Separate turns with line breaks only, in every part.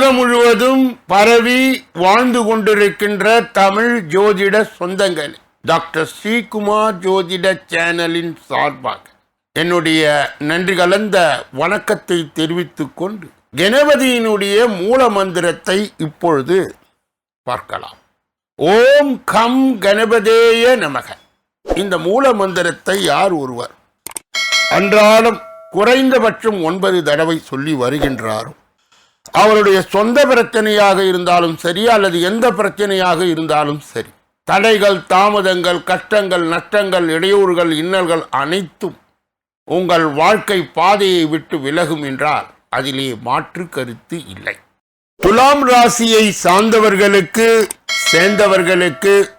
உலகம் முழுவதும் பரவி வாழ்ந்து கொண்டிருக்கின்ற தமிழ் ஜோதிட சொந்தங்கள். டாக்டர் ஸ்ரீகுமார் ஜோதிட சேனலின் சார்பாக என்னுடைய நன்றி கலந்த வணக்கத்தை தெரிவித்துக் கொண்டு கணபதியினுடைய மூல மந்திரத்தை இப்பொழுது பார்க்கலாம். ஓம் கம் கணபதேய நமக. இந்த மூல மந்திரத்தை யார் ஒருவர் அன்றாடம் குறைந்தபட்சம் ஒன்பது தடவை சொல்லி வருகின்றாரோ? அவருடைய சொந்த பிரச்சனையாக இருந்தாலும் சரி அல்லது எந்த பிரச்சனையாக இருந்தாலும் சரி. தடைகள் தாமதங்கள் கஷ்டங்கள் நஷ்டங்கள் இடையூறுகள் இன்னல்கள் அனைத்தும் உங்கள் வாழ்க்கை பாதையை விட்டு விலகும் என்றால் அதிலே மாற்று கருத்து இல்லை. துலாம் ராசியை சார்ந்தவர்களுக்கு சேர்ந்தவர்களுக்கு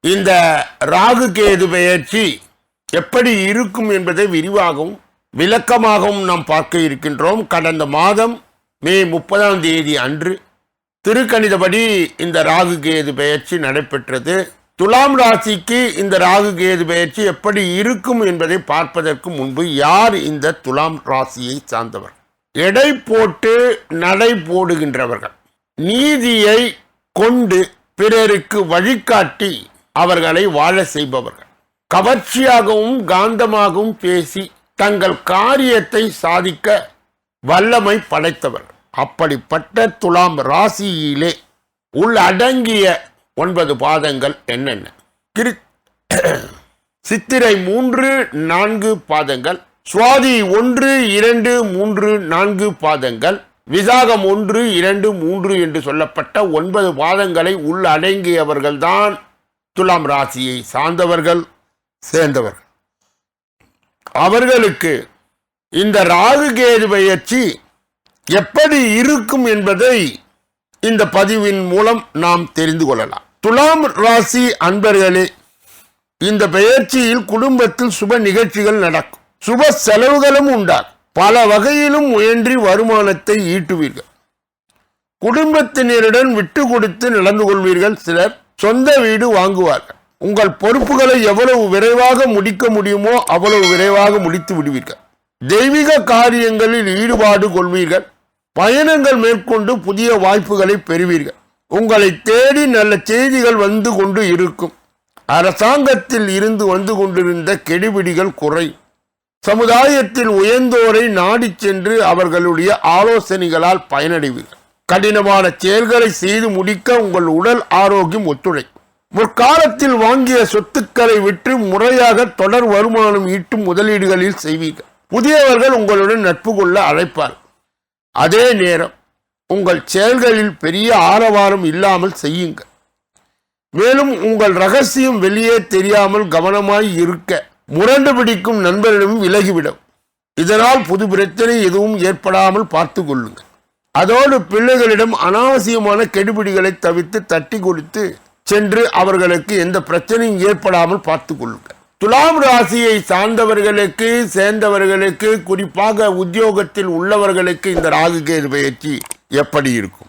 இந்த ராகு கேது பெயர்ச்சி எப்படி இருக்கும் என்பதை விரிவாகவும் விளக்கமாகவும் நாம் பார்க்க இருக்கின்றோம். கடந்த மாதம் மே முப்பதாம் தேதி அன்று திருக்கணிதபடி இந்த ராகு கேது பெயர்ச்சி நடைபெற்றது. துலாம் ராசிக்கு இந்த ராகு கேது பெயர்ச்சி எப்படி இருக்கும் என்பதை பார்ப்பதற்கு முன்பு யார் இந்த துலாம் ராசியை சார்ந்தவர்? எடை போட்டு நடை போடுகின்றவர்கள். நீதியை கொண்டு பிறருக்கு வழிகாட்டி அவர்களை வாழ செய்பவர்கள். கவர்ச்சியாகவும் காந்தமாகவும் பேசி தங்கள் காரியத்தை சாதிக்க வல்லமை படைத்தவர். அப்படிப்பட்ட துலாம் ராசியிலே உள்ளடங்கிய ஒன்பது பாதங்கள் என்னென்ன? கிரி சித்திரை மூன்று நான்கு பாதங்கள். சுவாதி ஒன்று இரண்டு மூன்று நான்கு பாதங்கள். விசாகம் ஒன்று இரண்டு மூன்று என்று சொல்லப்பட்ட ஒன்பது பாதங்களை உள்ளடங்கியவர்கள்தான் துலாம் ராசியை சார்ந்தவர்கள் சேர்ந்தவர்கள். அவர்களுக்கு இந்த ராகு கேது பயிற்சி எப்படி இருக்கும் என்பதை இந்த பதிவின் மூலம் நாம் தெரிந்து கொள்ளலாம். துலாம் ராசி அன்பர்களே இந்த பெயர்ச்சியில் குடும்பத்தில் சுப நிகழ்ச்சிகள் நடக்கும். சுப செலவுகளும் உண்டாகும். பல வகையிலும் முயன்றி வருமானத்தை ஈட்டுவீர்கள். குடும்பத்தினருடன் விட்டு கொடுத்து நடந்து கொள்வீர்கள். சிலர் சொந்த வீடு வாங்குவார்கள். உங்கள் பொறுப்புகளை எவ்வளவு விரைவாக முடிக்க முடியுமோ அவ்வளவு விரைவாக முடித்து விடுவீர்கள். தெய்வீக காரியங்களில் ஈடுபாடு கொள்வீர்கள். பயணங்கள் மேற்கொண்டு புதிய வாய்ப்புகளை பெறுவீர்கள். உங்களை தேடி நல்ல செய்திகள் வந்து கொண்டு இருக்கும். அரசாங்கத்தில் இருந்து வந்து கொண்டிருந்த கெடுபிடிகள் குறையும் சமுதாயத்தில் உயர்ந்தோரை நாடி சென்று அவர்களுடைய ஆலோசனைகளால் பயனடைவீர்கள். கடினமான செயல்களை செய்து முடிக்க உங்கள் உடல் ஆரோக்கியம் ஒத்துழைக்கும் முற்காலத்தில் வாங்கிய சொத்துக்களை விற்று முறையாக தொடர் வருமானம் ஈட்டும் முதலீடுகளில் செய்வீர்கள். புதியவர்கள் உங்களுடன் நட்பு கொள்ள அழைப்பார். அதே நேரம் உங்கள் செயல்களில் பெரிய ஆரவாரம் இல்லாமல் செய்யுங்கள். மேலும் உங்கள் ரகசியம் வெளியே தெரியாமல் கவனமாய் இருக்க முரண்டு பிடிக்கும் நண்பரிடம் விலகிவிடும். இதனால் புது பிரச்சனை எதுவும் ஏற்படாமல் பார்த்து கொள்ளுங்கள். அதோடு பிள்ளைகளிடம் அனாவசியமான கெடுபிடிகளை தவிர்த்து தட்டி கொடுத்து சென்று அவர்களுக்கு எந்த பிரச்சனையும் ஏற்படாமல் பார்த்து கொள்ளுங்கள். துலாம் ராசியை சார்ந்தவர்களுக்கு சேர்ந்தவர்களுக்கு குறிப்பாக உத்தியோகத்தில் உள்ளவர்களுக்கு இந்த ராகுகேது பயிற்சி எப்படி இருக்கும்?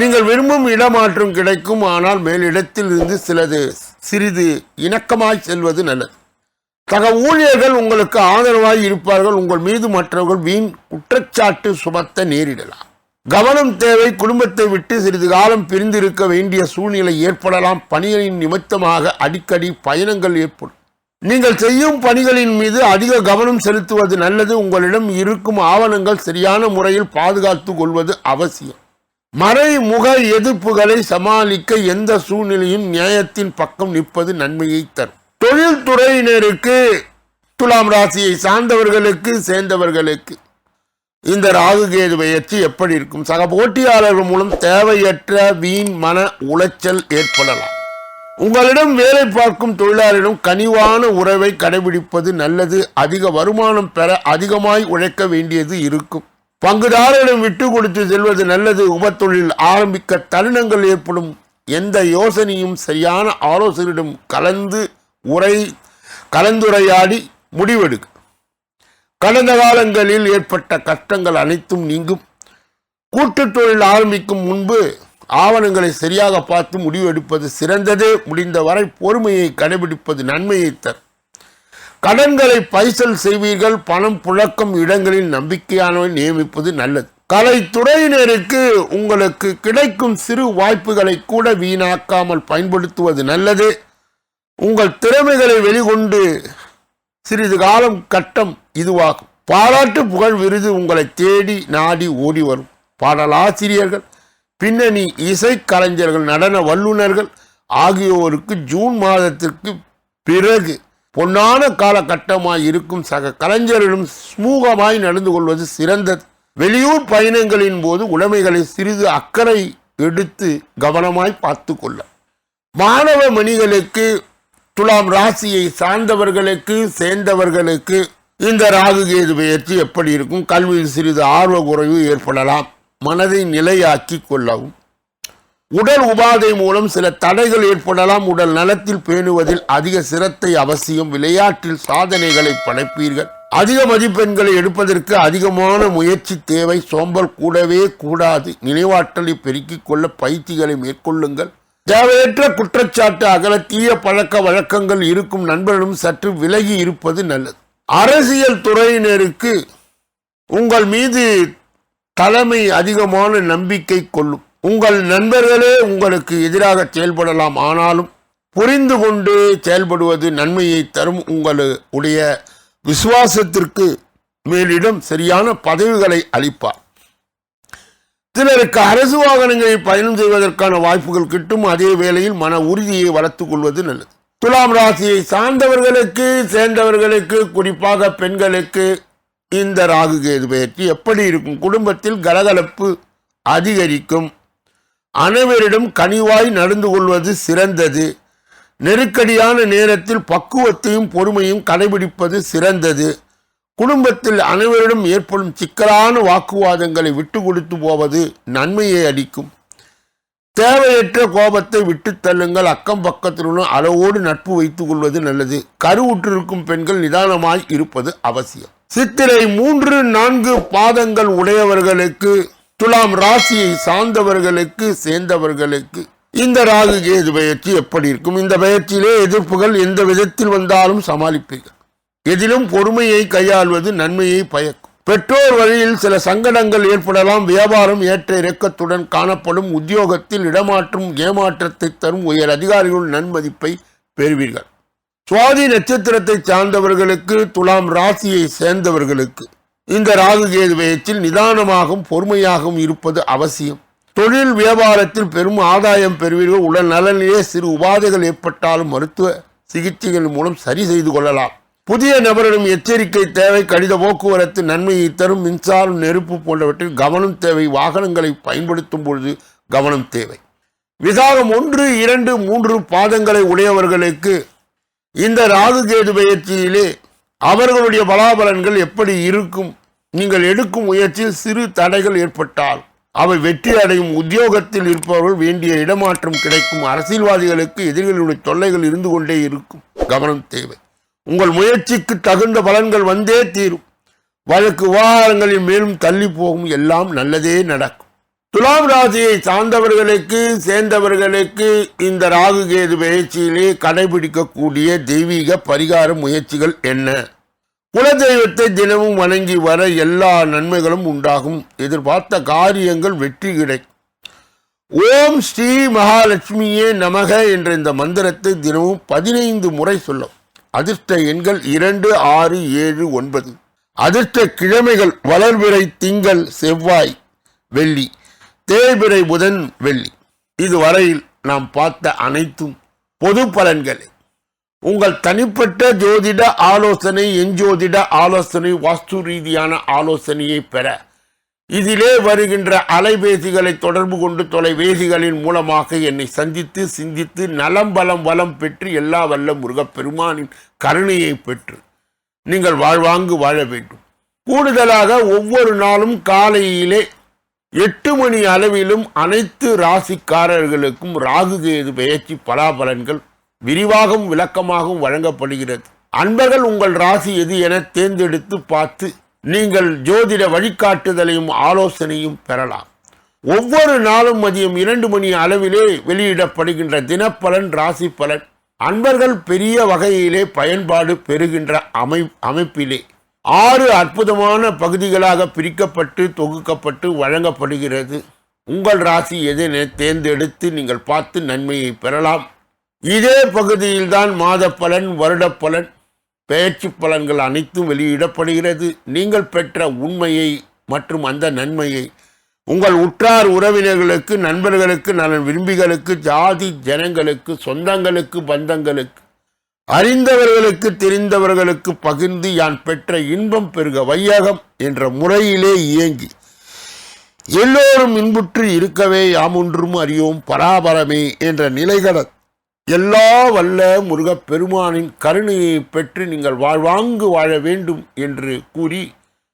நீங்கள் விரும்பும் இடமாற்றம் கிடைக்கும் ஆனால் மேலிடத்தில் இருந்து சிலது சிறிது இணக்கமாய் செல்வது நல்லது. சக ஊழியர்கள் உங்களுக்கு ஆதரவாய் இருப்பார்கள் உங்கள் மீது மற்றவர்கள் வீண் குற்றச்சாட்டு சுமத்த நேரிடலாம். கவனம் தேவை குடும்பத்தை விட்டு சிறிது காலம் பிரிந்திருக்க வேண்டிய சூழ்நிலை ஏற்படலாம். பணிகளின் நிமித்தமாக அடிக்கடி பயணங்கள் ஏற்படும். நீங்கள் செய்யும் பணிகளின் மீது அதிக கவனம் செலுத்துவது நல்லது. உங்களிடம் இருக்கும் ஆவணங்கள் சரியான முறையில் பாதுகாத்து கொள்வது அவசியம். மறைமுக எதிர்ப்புகளை சமாளிக்க எந்த சூழ்நிலையும் நியாயத்தின் பக்கம் நிற்பது நன்மையை தரும். தொழில்துறையினருக்கு துலாம் ராசியை சார்ந்தவர்களுக்கு சேர்ந்தவர்களுக்கு இந்த ராகுகேது பயிற்சி எப்படி இருக்கும்? சக போட்டியாளர்கள் மூலம் தேவையற்ற வீண் மன உளைச்சல் ஏற்படலாம். உங்களிடம் வேலை பார்க்கும் தொழிலாளரிடம் கனிவான உறவை கடைபிடிப்பது நல்லது. அதிக வருமானம் பெற அதிகமாய் உழைக்க வேண்டியது இருக்கும். பங்குதாரரிடம் விட்டு கொடுத்து செல்வது நல்லது. உபத்தொழில் ஆரம்பிக்க தருணங்கள் ஏற்படும். எந்த யோசனையும் சரியான ஆலோசனையிடம் கலந்து உரை கலந்துரையாடி முடிவெடுக்க. கடந்த காலங்களில் ஏற்பட்ட கஷ்டங்கள் அனைத்தும் நீங்கும். கூட்டுத் தொழில் ஆரம்பிக்கும் முன்பு ஆவணங்களை சரியாக பார்த்து முடிவு எடுப்பது சிறந்தது. முடிந்தவரை பொறுமையை கடைபிடிப்பது நன்மையை தரும். கடன்களை பைசல் செய்வீர்கள். பணம் புழக்கம் இடங்களில் நம்பிக்கையானவை நியமிப்பது நல்லது. கலைத்துறையினருக்கு உங்களுக்கு கிடைக்கும் சிறு வாய்ப்புகளை கூட வீணாக்காமல் பயன்படுத்துவது நல்லது. உங்கள் திறமைகளை வெளிக்கொண்டு சிறிது காலம் கட்டம் இதுவாகும். பாராட்டு புகழ் விருது உங்களை தேடி நாடி ஓடி வரும். பாடலாசிரியர்கள் பின்னணி இசைக்கலைஞர்கள் நடன வல்லுநர்கள் ஆகியோருக்கு ஜூன் மாதத்திற்கு பிறகு பொன்னான காலகட்டமாய் இருக்கும் சக கலைஞரிடம் சுமூகமாய் நடந்து கொள்வது சிறந்தது. வெளியூர் பயணங்களின் போது உடைமைகளை சிறிது அக்கறை எடுத்து கவனமாய் பார்த்து கொள்ள மாணவ மணிகளுக்கு துலாம் ராசியை சார்ந்தவர்களுக்கு சேர்ந்தவர்களுக்கு இந்த ராகு கேது பெயர்ச்சி எப்படி இருக்கும்? கல்வியில் சிறிது ஆர்வ குறைவு ஏற்படலாம். மனதை நிலையாக்கி கொள்ளவும். உடல் உபாதை மூலம் சில தடைகள் ஏற்படலாம். உடல் நலத்தில் பேணுவதில் அதிக சிரத்தை அவசியம். விளையாட்டில் சாதனைகளை படைப்பீர்கள். அதிக மதிப்பெண்களை எடுப்பதற்கு அதிகமான முயற்சி தேவை. சோம்பல் கூடவே கூடாது. நினைவாற்றலை பெருக்கிக் கொள்ள பயிற்சிகளை மேற்கொள்ளுங்கள். தேவையற்ற குற்றச்சாட்டு அகல தீய பழக்க வழக்கங்கள் இருக்கும் நண்பர்களும் சற்று விலகி இருப்பது நல்லது. அரசியல் துறையினருக்கு உங்கள் மீது தலைமை அதிகமான நம்பிக்கை கொள்ளும். உங்கள் நண்பர்களே உங்களுக்கு எதிராக செயல்படலாம். ஆனாலும் புரிந்து கொண்டு செயல்படுவது நன்மையை தரும். உங்களுடைய விசுவாசத்திற்கு மேலிடம் சரியான பதவிகளை அளிப்பார். சிலருக்கு அரசு வாகனங்களில் பயணம் செய்வதற்கான வாய்ப்புகள் கிட்டும். அதே வேளையில் மன உறுதியை வளர்த்துக் கொள்வது நல்லது. துலாம் ராசியை சார்ந்தவர்களுக்கு சேர்ந்தவர்களுக்கு குறிப்பாக பெண்களுக்கு இந்த ராகு கேது பயிற்சி எப்படி இருக்கும்? குடும்பத்தில் கலகலப்பு அதிகரிக்கும். அனைவரிடம் கனிவாய் நடந்து கொள்வது சிறந்தது. நெருக்கடியான நேரத்தில் பக்குவத்தையும் பொறுமையும் கடைபிடிப்பது சிறந்தது. குடும்பத்தில் அனைவரிடம் ஏற்படும் சிக்கலான வாக்குவாதங்களை விட்டு கொடுத்து போவது நன்மையை அளிக்கும். தேவையற்ற கோபத்தை விட்டு தள்ளுங்கள். அக்கம் பக்கத்திலுடன் அளவோடு நட்பு வைத்துக் கொள்வது நல்லது. கருவுற்றிருக்கும் பெண்கள் நிதானமாய் இருப்பது அவசியம். சித்திரை மூன்று நான்கு பாதங்கள் உடையவர்களுக்கு துலாம் ராசியை சார்ந்தவர்களுக்கு சேர்ந்தவர்களுக்கு. இந்த ராகு கேது பயிற்சி எப்படி இருக்கும்? இந்த பயிற்சியிலே எதிர்ப்புகள் எந்த விதத்தில் வந்தாலும் சமாளிப்பீர்கள். எதிலும் பொறுமையை கையாள்வது நன்மையை பயக்கும். பெற்றோர் வழியில் சில சங்கடங்கள் ஏற்படலாம். வியாபாரம் ஏற்ற இறக்கத்துடன் காணப்படும். உத்தியோகத்தில் இடமாற்றம் ஏமாற்றத்தை தரும். உயர் அதிகாரிகள் நன்மதிப்பை பெறுவீர்கள். சுவாதி நட்சத்திரத்தை சார்ந்தவர்களுக்கு துலாம் ராசியை சேர்ந்தவர்களுக்கு இந்த ராகு கேது வயத்தில் நிதானமாகவும் பொறுமையாகவும் இருப்பது அவசியம். தொழில் வியாபாரத்தில் பெரும் ஆதாயம் பெறுவீர்கள். உடல் நலனிலே சிறு உபாதைகள் ஏற்பட்டாலும் மருத்துவ சிகிச்சைகள் மூலம் சரி செய்து கொள்ளலாம். புதிய நபரிடம் எச்சரிக்கை தேவை கடித போக்குவரத்து நன்மையை தரும் மின்சாரம் நெருப்பு போன்றவற்றில் கவனம் தேவை வாகனங்களை பயன்படுத்தும் பொழுது கவனம் தேவை. விசாகம் ஒன்று இரண்டு மூன்று பாதங்களை உடையவர்களுக்கு இந்த ராகு கேது பயிற்சியிலே அவர்களுடைய பலாபலன்கள் எப்படி இருக்கும்? நீங்கள் எடுக்கும் முயற்சியில் சிறு தடைகள் ஏற்பட்டால் அவை வெற்றி அடையும் உத்தியோகத்தில் இருப்பவர்கள் வேண்டிய இடமாற்றம் கிடைக்கும். அரசியல்வாதிகளுக்கு எதிரிகளுடைய தொல்லைகள் இருந்து கொண்டே இருக்கும். கவனம் தேவை. உங்கள் முயற்சிக்கு தகுந்த பலன்கள் வந்தே தீரும். வழக்கு விவகாரங்களில் மேலும் தள்ளி போகும். எல்லாம் நல்லதே நடக்கும். துலாம் ராசியை சார்ந்தவர்களுக்கு சேர்ந்தவர்களுக்கு இந்த ராகு கேது பயிற்சியிலே கடைபிடிக்கக்கூடிய தெய்வீக பரிகார முயற்சிகள் என்ன? குலதெய்வத்தை தினமும் வணங்கி வர எல்லா நன்மைகளும் உண்டாகும். எதிர்பார்த்த காரியங்கள் வெற்றி கிடைக்கும். ஓம் ஸ்ரீ மகாலட்சுமியே நமக என்ற இந்த மந்திரத்தை தினமும் பதினைந்து முறை சொல்லும். அதிர்ஷ்ட எண்கள் இரண்டு ஆறு ஏழு ஒன்பது. அதிர்ஷ்ட கிழமைகள் வளர்விரை திங்கள் செவ்வாய் வெள்ளி. தேய்பிரை புதன் வெள்ளி. இதுவரையில் நாம் பார்த்த அனைத்தும் பொது பலன்களே. உங்கள் தனிப்பட்ட ஜோதிட ஆலோசனை எஞ்சோதிட ஆலோசனை வாஸ்து ரீதியான ஆலோசனையை பெற இதிலே வருகின்ற அலைபேசிகளை தொடர்பு கொண்டு தொலைபேசிகளின் மூலமாக என்னை சந்தித்து சிந்தித்து நலம் பலம் வளம் பெற்று எல்லா வல்ல முருகப்பெருமானின் கருணையை பெற்று நீங்கள் வாழ்வாங்கு வாழ வேண்டும். கூடுதலாக ஒவ்வொரு நாளும் காலையிலே எட்டு மணி அளவிலும் அனைத்து ராசிக்காரர்களுக்கும் ராகு கேது பெயர்ச்சி பலாபலன்கள் விரிவாகவும் விளக்கமாகவும் வழங்கப்படுகிறது. அன்பர்கள் உங்கள் ராசி எது என தேர்ந்தெடுத்து பார்த்து நீங்கள் ஜோதிட வழிகாட்டுதலையும் ஆலோசனையும் பெறலாம். ஒவ்வொரு நாளும் மதியம் இரண்டு மணி அளவிலே வெளியிடப்படுகின்ற தினப்பலன் ராசி பலன். அன்பர்கள் பெரிய வகையிலே பயன்பாடு பெறுகின்ற அமை அமைப்பிலே. ஆறு அற்புதமான பகுதிகளாக பிரிக்கப்பட்டு தொகுக்கப்பட்டு வழங்கப்படுகிறது. உங்கள் ராசி எதனை தேர்ந்தெடுத்து நீங்கள் பார்த்து நன்மையை பெறலாம். இதே பகுதியில்தான் மாத பலன் வருட பலன் பெயர்ச்சி பலன்கள் அனைத்தும் வெளியிடப்படுகிறது. நீங்கள் பெற்ற உண்மையை மற்றும் அந்த நன்மையை உங்கள் உற்றார் உறவினர்களுக்கு நண்பர்களுக்கு நலன் விரும்பிகளுக்கு ஜாதி ஜனங்களுக்கு சொந்தங்களுக்கு பந்தங்களுக்கு அறிந்தவர்களுக்கு தெரிந்தவர்களுக்கு பகிர்ந்து யான் பெற்ற இன்பம் பெருக வையகம் என்ற முறையிலே இயங்கி எல்லோரும் இன்புற்று இருக்கவே யாமொன்றும் அறியோம் பராபரமே என்ற நிலைகட எல்லா வல்ல முருகப் பெருமானின் கருணையை பெற்று நீங்கள் வாழ்வாங்கு வாழ வேண்டும் என்று கூறி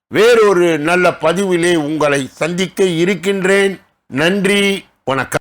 வேறொரு நல்ல பதிவிலே உங்களை சந்திக்க இருக்கின்றேன். நன்றி வணக்கம்.